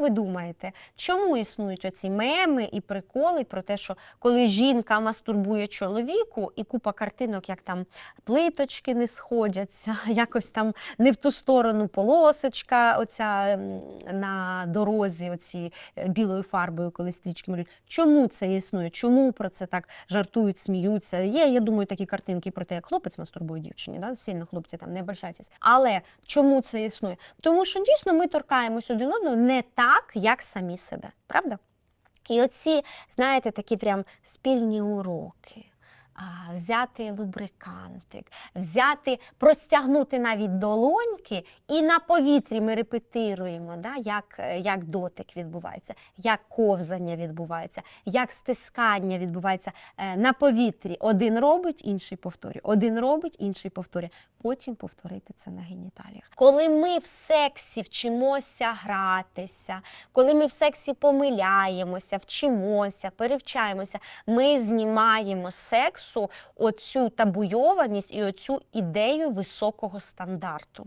Ви думаєте, чому існують оці меми і приколи про те, що коли жінка мастурбує чоловіку і купа картинок, як там плиточки не сходяться, якось там не в ту сторону полосочка, оця на дорозі, оці е, білою фарбою, коли стрічки малюють. Чому це існує? Чому про це так жартують, сміються? Є, я думаю, такі картинки про те, як хлопець мастурбує дівчині. Да? Сильно хлопці там не обращайтесь. Але чому це існує? Тому що дійсно ми торкаємось один одного не так, як самі себе, правда? І оці, знаєте, такі прям спільні уроки. Взяти лубрикантик, взяти, простягнути навіть долоньки, і на повітрі ми репетируємо, да, як, як дотик відбувається, як ковзання відбувається, як стискання відбувається е, на повітрі. Один робить, інший повторює. Один робить, інший повторює. Потім повторити це на геніталіях. Коли ми в сексі вчимося гратися, коли ми в сексі помиляємося, вчимося, перевчаємося, ми знімаємо з сексу оцю табуйованість і оцю ідею високого стандарту.